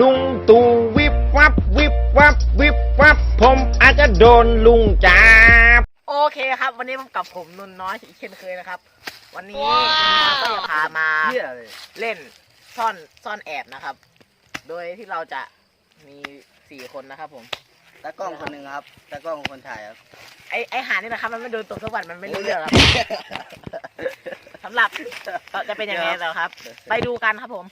ลุงตู่วิบวับวิบวับวิบวับผมอาจจะโดนลุงจับโอเคครับ วันนี้ผมกับผมนุ่นน้อยอีกเช่นเคยนะครับ วันนี้ก็จะพามาเล่นซ่อนซ่อนแอบนะครับ โดยที่เราจะมีสี่คนนะครับ ผมตากล้องคนหนึ่งครับตากล้องคนถ่ายครับไอไอหานี่นะครับ มันไม่โดนตกทุกวันมันไม่รู้เรื่องครับสำหรับจะเป็นยังไงแล้วครับ ไปดูกันครับผม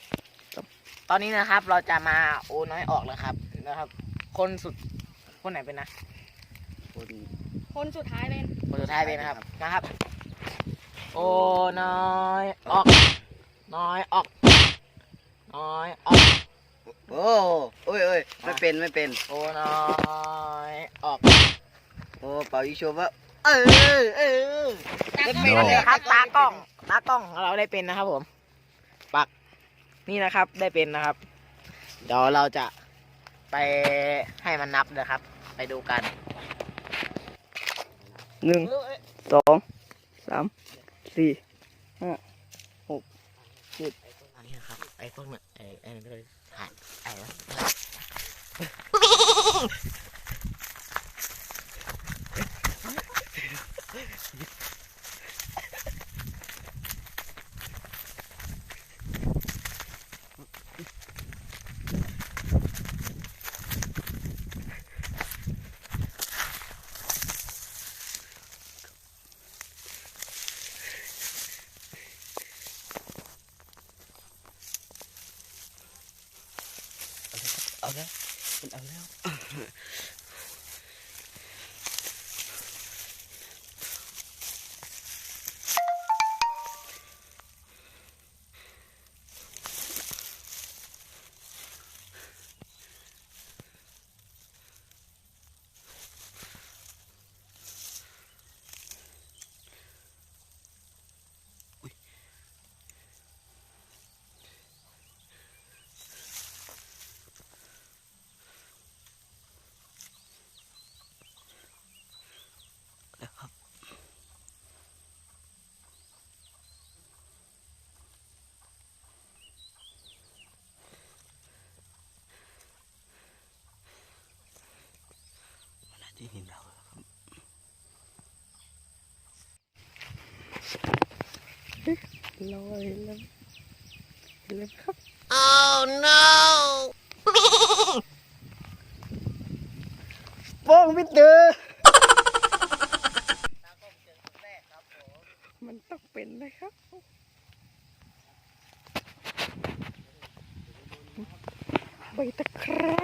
ตอนนี้นะครับ เราจะมาโอน้อยออกแล้วครับนะครับ คนสุดคนไหนเป็นนะ คนคนสุดท้ายเลยคนสุดท้ายเป็นนะครับนะครับ โอน้อยออก น้อยออก น้อยออก โอ้โอ้ยโอ้ยไม่เป็นไม่เป็น โอน้อยออก โอ้เป่ายิงโชว์ว่าเออเออจากเป็นเลยครับตากล้องตากล้องของเราได้เป็นนะครับผม ปัก นี่นะครับได้เป็นนะครับ เดี๋ยวเราจะไปให้มันนับนะครับ ไปดูกันหนึ่งสองสามสี่ห้าหกเจ็ดอันนี้นะครับไอ้พวกเนี่ยไอ้ไอ้นี่ก็เลยถ่ายไอ้วะเที่เห็นเราลอยแล้วแล้วครับ Oh no ป้องพิเตอร์มันต้องเป็นเลยครับใบตะไคร้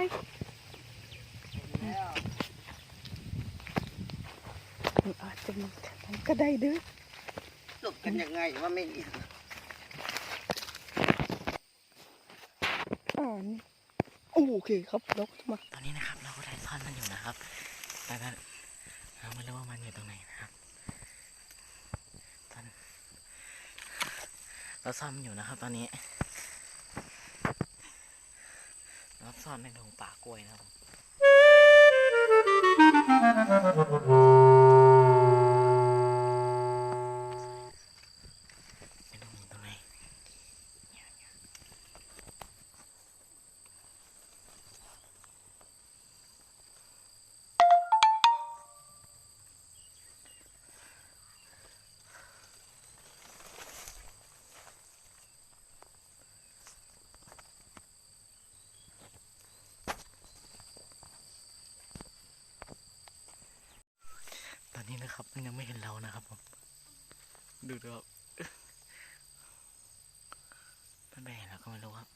มันอาจจะมีแถมก็ได้เด้อหลบกันยังไงว่าไม่เห็นอ่านี่โอเคครับเราก็จะมาตอนนี้นะครับ เราก็ได้ซ่อนมันอยู่นะครับแต่ก็เราไม่รู้ว่ามันอยู่ตรงไหนนะครับตอนเราซ่อนมันอยู่นะครับ ตอนนี้เราซ่อนในดงป่ากล้วยนะครับ นี้นะครับ มันยังไม่เห็นเรานะครับผม ดูดูครับ มันไปไหนแล้วก็ไม่รู้ครับ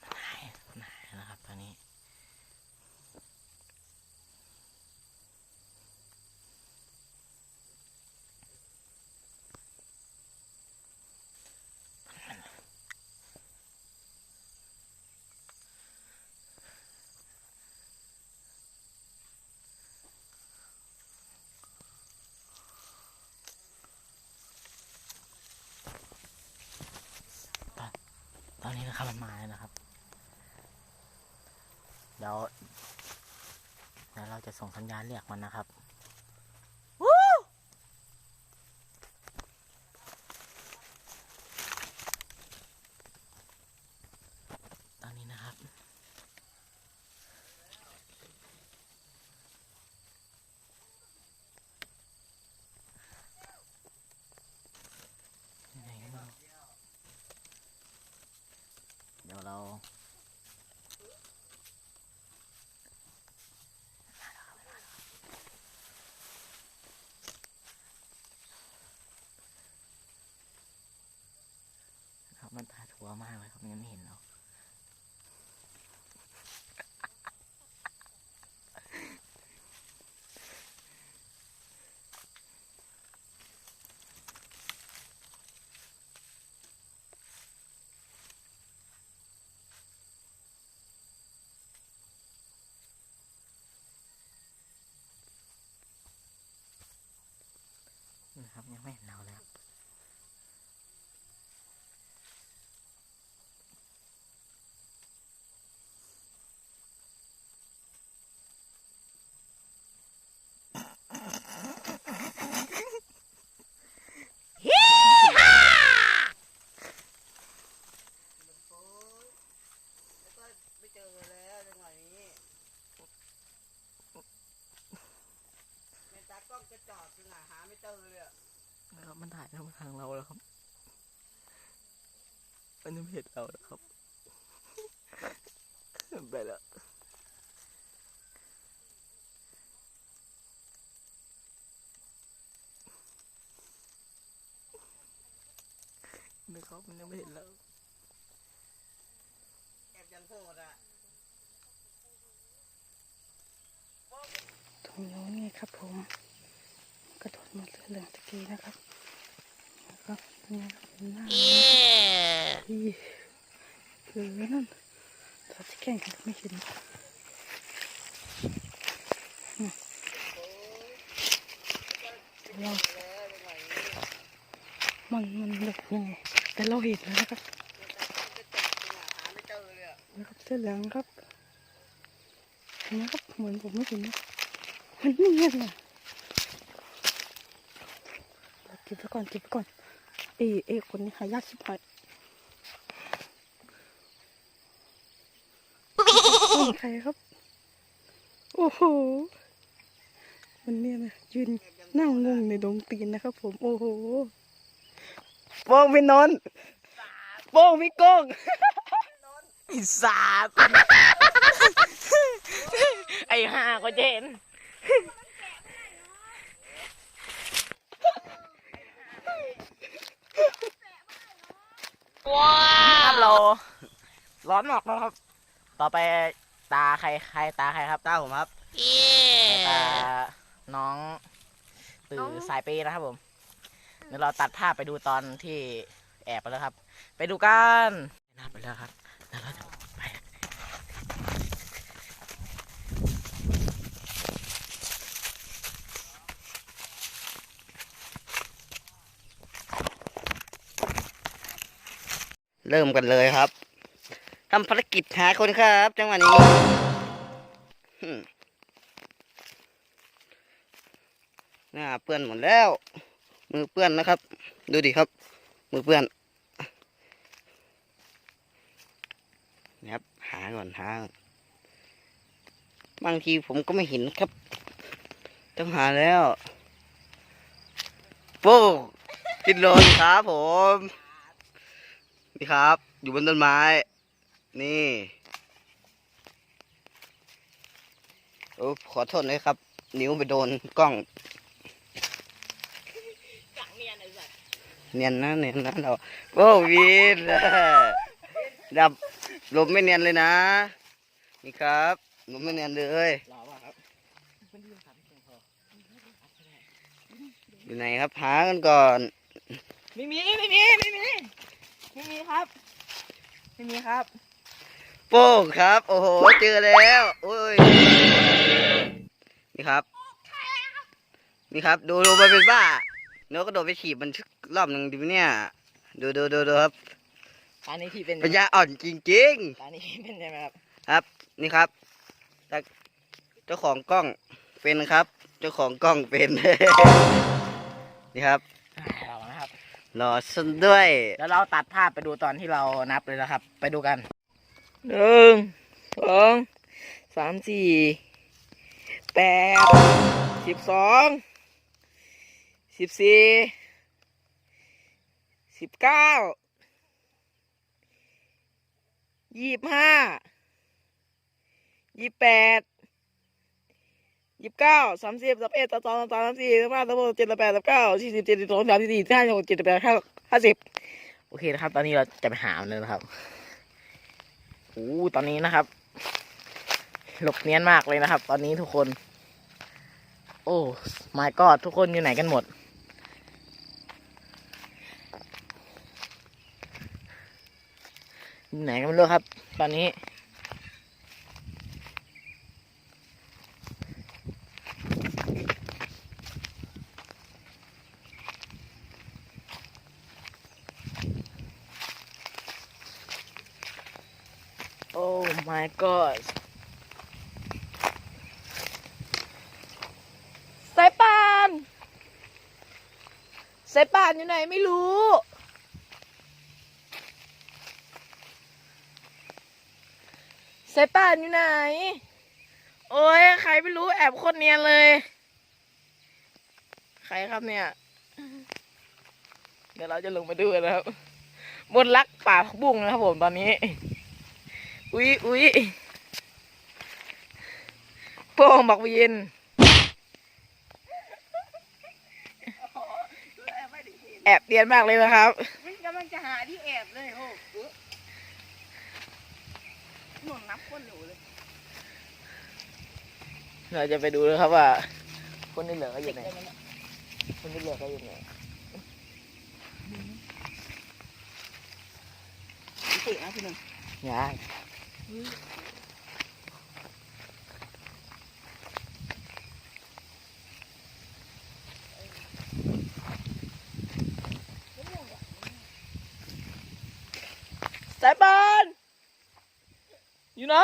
มันหายมันหายแล้วนะครับ ตอนนี้ ตอนนี้นะครับมันมาแล้วนะครับ เดี๋ยวเดี๋ยวเราจะส่งสัญญาณเรียกมันนะครับ ลัวมากเลยครับยังไม่เห็นเรา นะครับยังไม่เห็นเราเลยครับ ไม่เจอแล้วจังหวะนี้ในตากล้องจะจอดคือหาหาไม่เจอเลยอะ นะครับมันถ่ายทางทางเราแล้วครับ มันยังไม่เห็นเราแล้วครับไปแล้วนะครับมันยังไม่เห็นเราแอบยังโหดอะตรงโน้นไงครับผม กระโดดมาเรือเหลืองตะกี้นะครับนะครับนี่ครับเป็นหน้าที่ คือนั่นเราจะแข่งกันไม่เห็นอืมเรามันมันแบบยังไงแต่เราเห็นแล้วนะครับนะครับเสื้อเหลืองครับเห็นะครับเหมือนผมไม่เห็นนะมันเงียบเลยเราเก็บไว้ก่อนเก็บไว้ก่อนเอเอคนนี้หายากชิบหายนี่ ใครครับ โอ้โหมันเนี่ยนะยืนนั่งงงในดงตีนนะครับ ผมโอ้โหโป้งพี่นนท์โป้งพี่โก้งไอ้สาบไอ้ห่าก็เจนว้าวเราร้อนหมอกแล้วครับ ต่อไป ตาใครใครตาใครครับตาผมครับตาน้องตือสายปีนะครับผมเดี๋ยวเราตัดภาพไปดูตอนที่แอบไปแล้วครับ ไปดูกันนับไปแล้วครับเดี๋ยวเราจะไปเริ่มกันเลยครับ ทำภารกิจหาคนครับ จังหวะนี้หึ่มหน้าเปื้อนหมดแล้ว มือเปื้อนนะครับ ดูดิครับ มือเปื้อนนี่ครับ หาก่อนหาบางทีผมก็ไม่เห็นครับ ต้องหาแล้วโป้กินโลนครับผมนี่ครับ อยู่บนต้นไม้ นี่โอ้ขอโทษนะครับ นิ้วไปโดนกล้องจังเนียนไอ้สัสเนียนนะเนียนนะเราโอ้วีดดับลมไม่เนียนเลยนะ นี่ครับลมไม่เนียนเลยหล่อป่ะครับอยู่ไหนครับหากันก่อนไม่มีไม่มีไม่มีไม่มีครับไม่มีครับ โป้งครับ โอ้โห เจอแล้วโอ้ยนี่ครับ นี่ครับ ดูดูไปเป็นบ้าเนื้อก็โดดไปถีบมันรอบหนึ่งดิเนี่ย ดูดูดูดูครับตอนนี้พี่เป็นปัญญาอ่อนจริงตอนนี้พี่เป็นใช่ไหมครับๆครับ นี่ครับแต่เจ้าของกล้องเป็นครับ เจ้าของกล้องเป็น นี่ครับอ่าเรานะครับรอสันด้วย แล้วเราตัดภาพไปดูตอนที่เรานับเลยนะครับ ไปดูกัน หนึ่งสองสามสี่แปดสิบสองสิบสี่สิบเก้ายี่สิบห้ายี่สิบแปดยี่สิบเก้าสามสิบสามเอ็ดสามสองสามสามสามสี่สามห้าสามหกเจ็ดสามแปดสามเก้าสี่สิบเจ็ดสิบสองสามสิบสี่สิบห้าสิบหกเจ็ดสิบแปดห้าห้าสิบโอเคนะครับ ตอนนี้เราจะไปหามันเลยนะครับ อ้ตอนนี้นะครับ หลบเนียนมากเลยนะครับ ตอนนี้ทุกคน โอ้ my god ทุกคนอยู่ไหนกันหมด อยู่ไหนกันไม่รู้ครับ ตอนนี้ โอ้ my god สายป่านสายป่านอยู่ไหนไม่รู้ สายป่านอยู่ไหน โอ้ยใครไม่รู้แอบโคนเนียนเลย ใครครับเนี่ย เดี๋ยวเราจะลงมาดูกันนะครับ บนลักป่าบุ้งนะครับผมตอนนี้ อุ๊ยอุ๊ยโป้งบักวินแอบเรียนมากเลยนะครับมันกำลังจะหาที่แอบเลยโอ้โหหน่วงนับคนหนูเลย เราจะไปดูนะครับว่า คนที่เหลือก็อยู่ไหน คนที่เหลือก็อยู่ไหนตินะพี่หนึ่งยาย สายปานอยู่ไหน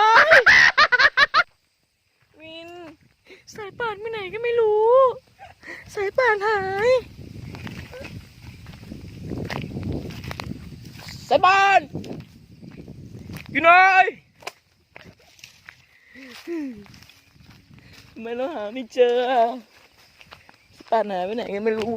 วิน สายป่านไปไหนก็ไม่รู้ สายป่านหาย สายป่านอยู่ไหน ทำไมเราหาไม่เจอสายป่านหายไปไหนกันไม่รู้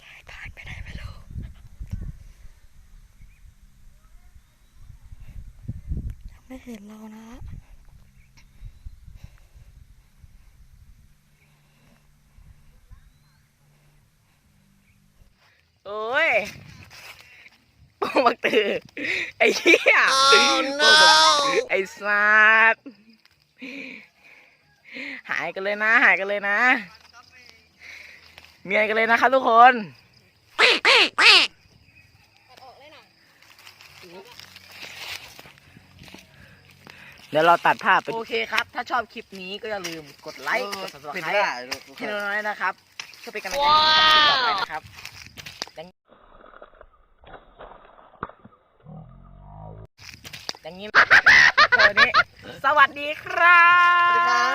สายป่านไปไหนไม่รู้ยังไม่เห็นเรานะโอ้ยโป้งบักตือไอ้เหี้ยโป้งบักไอ้สัตว์หายกันเลยนะ หายกันเลยนะ เมียกันเลยนะครับทุกคนเดี๋ยวเราตัดภาพไป โอเคครับ ถ้าชอบคลิปนี้ก็อย่าลืมกดไลค์ กด subscribe เป็นบ้าให้น้อยๆนะครับเพื่อเป็นกำลังใจให้ทำคลิปต่อไปนะครับอย่างอย่างนี้วันนี้ สวัสดีครับ